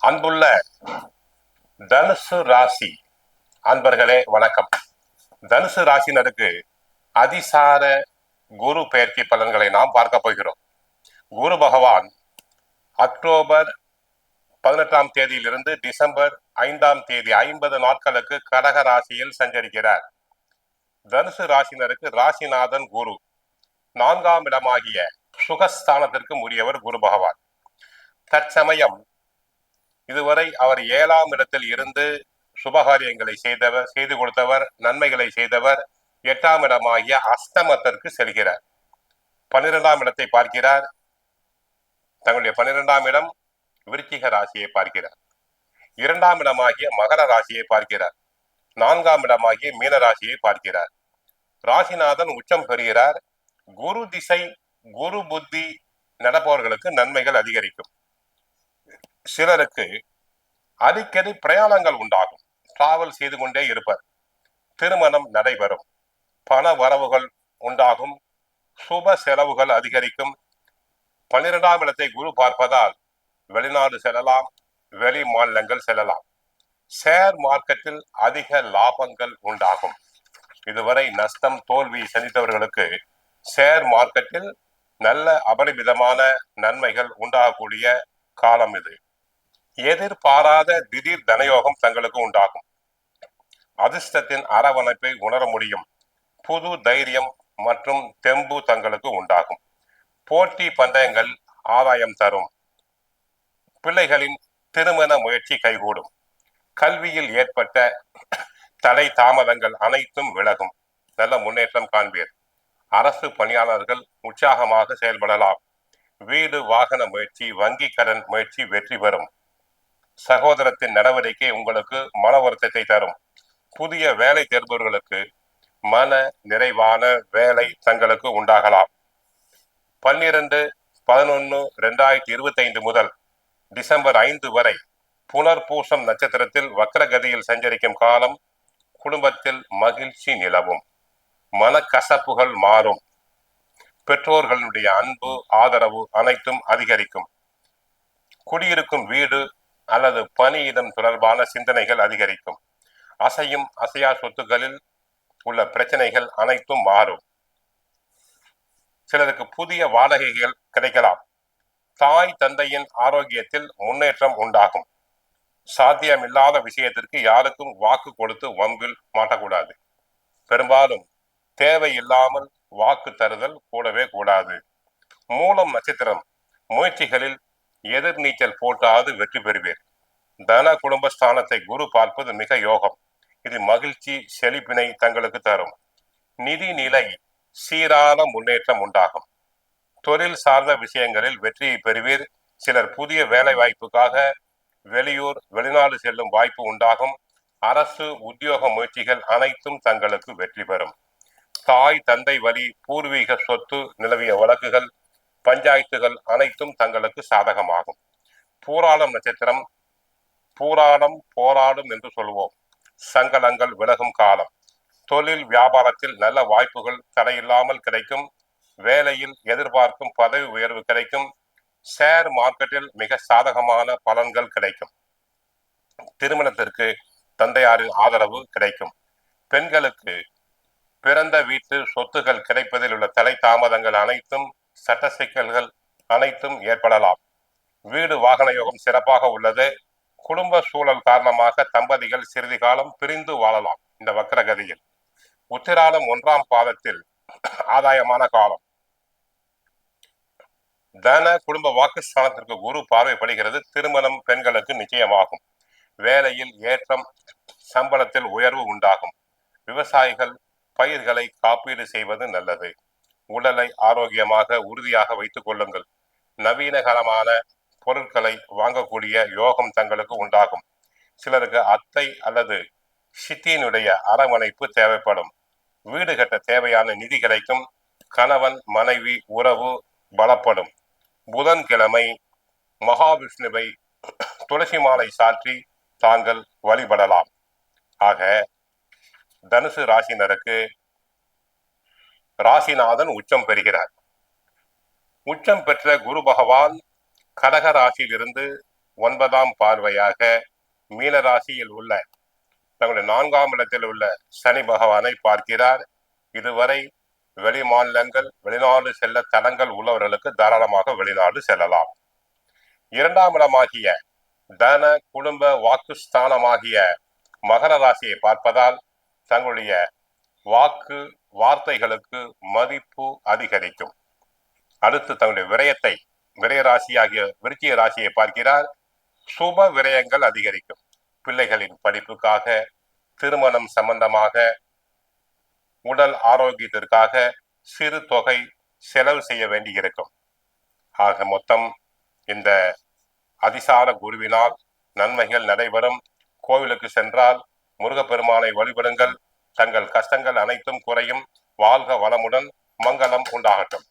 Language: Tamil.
அன்புள்ள தனுசு ராசி அன்பர்களே வணக்கம். தனுசு ராசினருக்கு அதிசார குரு பெயர்ச்சி பலன்களை நாம் பார்க்க போகிறோம். குரு பகவான் அக்டோபர் பதினெட்டாம் தேதியிலிருந்து டிசம்பர் ஐந்தாம் தேதி ஐம்பது நாட்களுக்கு கடக ராசியில் சஞ்சரிக்கிறார். தனுசு ராசினருக்கு ராசிநாதன் குரு. நான்காம் இடமாகிய சுகஸ்தானத்திற்கு உரியவர் குரு பகவான். தற்சமயம் இதுவரை அவர் ஏழாம் இடத்தில் இருந்து சுபகாரியங்களை செய்தவர் செய்து கொடுத்தவர் நன்மைகளை செய்தவர் எட்டாம் இடமாகிய அஸ்தமத்திற்கு செல்கிறார். பன்னிரெண்டாம் இடத்தை பார்க்கிறார். தங்களுடைய பன்னிரெண்டாம் இடம் விருச்சிக ராசியை பார்க்கிறார். இரண்டாம் இடமாகிய மகர ராசியை பார்க்கிறார். நான்காம் இடமாகிய மீன ராசியை பார்க்கிறார். ராசிநாதன் உச்சம் பெறுகிறார். குரு திசை குரு புத்தி நடப்பவர்களுக்கு நன்மைகள் அதிகரிக்கும். சிலருக்கு அடிக்கடி பிரயாணங்கள் உண்டாகும். டிராவல் செய்து கொண்டே இருப்பர். திருமணம் நடைபெறும். பண வரவுகள் உண்டாகும். சுப செலவுகள் அதிகரிக்கும். பன்னிரெண்டாம் இடத்தை குரு பார்ப்பதால் வெளிநாடு செல்லலாம். வெளி மாநிலங்கள் செல்லலாம். ஷேர் மார்க்கெட்டில் அதிக லாபங்கள் உண்டாகும். இதுவரை நஷ்டம் தோல்வி சந்தித்தவர்களுக்கு ஷேர் மார்க்கெட்டில் நல்ல அபரிமிதமான நன்மைகள் உண்டாகக்கூடிய காலம் இது. எதிர்பாராத திடீர் தனயோகம் தங்களுக்கு உண்டாகும். அதிர்ஷ்டத்தின் அரவணைப்பை உணர முடியும். புது தைரியம் மற்றும் தெம்பு தங்களுக்கு உண்டாகும். போட்டி பந்தயங்கள் ஆதாயம் தரும். பிள்ளைகளின் திருமண முயற்சி கைகூடும். கல்வியில் ஏற்பட்ட தடை தாமதங்கள் அனைத்தும் விலகும். நல்ல முன்னேற்றம் காண்பீர். அரசு பணியாளர்கள் உற்சாகமாக செயல்படலாம். வீடு வாகன முயற்சி வங்கி கடன் முயற்சி வெற்றி பெறும். சகோதரத்தின் நடவடிக்கை உங்களுக்கு மன வருத்தத்தை தரும். புதிய வேலை தேர்பவர்களுக்கு மன நிறைவான வேலை தங்களுக்கு உண்டாகலாம். பன்னிரண்டு பதினொன்று ரெண்டாயிரத்தி இருபத்தி ஐந்து முதல் டிசம்பர் ஐந்து வரை புனர்பூசம் நட்சத்திரத்தில் வக்ரகதியில் சஞ்சரிக்கும் காலம் குடும்பத்தில் மகிழ்ச்சி நிலவும். மனக்கசப்புகள் மாறும். பெற்றோர்களுடைய அன்பு ஆதரவு அனைத்தும் அதிகரிக்கும். குடியிருக்கும் வீடு அல்லது பணியிடம் தொடர்பான சிந்தனைகள் அதிகரிக்கும். அசையும் அசையா சொத்துக்களில் உள்ள பிரச்சனைகள் அனைத்தும் மாறும். சிலருக்கு புதிய வாடகைகள் கிடைக்கலாம். தாய் தந்தையின் ஆரோக்கியத்தில் முன்னேற்றம் உண்டாகும். சாத்தியமில்லாத விஷயத்திற்கு யாருக்கும் வாக்கு கொடுத்து வம்பில் மாட்டக்கூடாது. பெரும்பாலும் தேவையில்லாமல் வாக்கு தருதல் கூடவே கூடாது. மூலம் நட்சத்திரம் முயற்சிகளில் எதிர் நீச்சல் போட்டாது வெற்றி பெறுவீர். தன குடும்பஸ்தானத்தை குரு பார்ப்பது மிக யோகம். இது மகிழ்ச்சி செழிப்பினை தங்களுக்கு தரும். நிதி நிலை சீரான முன்னேற்றம் உண்டாகும். தொழில் சார்ந்த விஷயங்களில் வெற்றியை பெறுவீர். சிலர் புதிய வேலை வாய்ப்புக்காக வெளியூர் வெளிநாடு செல்லும் வாய்ப்பு உண்டாகும். அரசு உத்தியோக முயற்சிகள் அனைத்தும் தங்களுக்கு வெற்றி பெறும். தாய் தந்தை வழி பூர்வீக சொத்து நிலவிய வழக்குகள் பஞ்சாயத்துகள் அனைத்தும் தங்களுக்கு சாதகமாகும். பூராளம் நட்சத்திரம் பூராளம் போராடும் என்று சொல்வோம். சங்கடங்கள் விலகும் காலம். தொழில் வியாபாரத்தில் நல்ல வாய்ப்புகள் தடையில்லாமல் கிடைக்கும். வேலையில் எதிர்பார்க்கும் பதவி உயர்வு கிடைக்கும். ஷேர் மார்க்கெட்டில் மிக சாதகமான பலன்கள் கிடைக்கும். திருமணத்திற்கு தந்தையாரின் ஆதரவு கிடைக்கும். பெண்களுக்கு பிறந்த வீட்டு சொத்துகள் கிடைப்பதில் உள்ள தலை தாமதங்கள் அனைத்தும் சட்ட சிக்கல்கள் அனைத்தும் ஏற்படலாம். வீடு வாகன யோகம் சிறப்பாக உள்ளது. குடும்ப சூழல் காரணமாக தம்பதிகள் சிறிது காலம் பிரிந்து வாழலாம் இந்த வக்கரகதியில் உத்திராடம் ஒன்றாம் பாதத்தில் ஆதாயமான காலம். தன குடும்ப வாக்குஸ்தானத்திற்கு குரு பார்வைப்படுகிறது. திருமணம் பெண்களுக்கு நிச்சயமாகும். வேலையில் ஏற்றம் சம்பளத்தில் உயர்வு உண்டாகும். விவசாயிகள் பயிர்களை காப்பீடு செய்வது நல்லது. உடலை ஆரோக்கியமாக உறுதியாக வைத்துக் கொள்ளுங்கள். நவீனகரமான பொருட்களை வாங்கக்கூடிய யோகம் தங்களுக்கு உண்டாகும். சிலருக்கு அத்தை அல்லது சித்தியினுடைய அரவணைப்பு தேவைப்படும். வீடு கட்ட தேவையான நிதி கிடைக்கும். கணவன் மனைவி உறவு பலப்படும். புதன்கிழமை மகாவிஷ்ணுவை துளசி மாலை சாற்றி தாங்கள் வழிபடலாம். ஆக தனுசு ராசினருக்கு ராசிநாதன் உச்சம் பெறுகிறார். உச்சம் பெற்ற குரு பகவான் கடக ராசியிலிருந்து ஒன்பதாம் பார்வையாக மீனராசியில் உள்ள தங்களுடைய நான்காம் இடத்தில் உள்ள சனி பகவானை பார்க்கிறார். இதுவரை வெளி மாநிலங்கள் வெளிநாடு செல்ல தடங்கள் உள்ளவர்களுக்கு தாராளமாக வெளிநாடு செல்லலாம். இரண்டாம் இடமாகிய தன குடும்ப வாக்குஸ்தானமாகிய மகர ராசியை பார்ப்பதால் தங்களுடைய வாக்கு வார்த்தைகளுக்கு மதிப்பு அதிகரிக்கும். அடுத்து தங்களுடைய விரயத்தை விரய ராசியாகிய விருச்சிய ராசியை பார்க்கிறார். சுப விரயங்கள் அதிகரிக்கும். பிள்ளைகளின் படிப்புக்காக திருமணம் சம்பந்தமாக உடல் ஆரோக்கியத்திற்காக சிறு தொகை செலவு செய்ய வேண்டியிருக்கும். ஆக மொத்தம் இந்த அதிசார குருவினால் நன்மைகள் நடைபெறும். கோவிலுக்கு சென்றால் முருகப்பெருமானை வழிபடுங்கள். தங்கள் கஷ்டங்கள் அனைத்தும் குறையும். வாழ்க வளமுடன் மங்களம் உண்டாகட்டும்.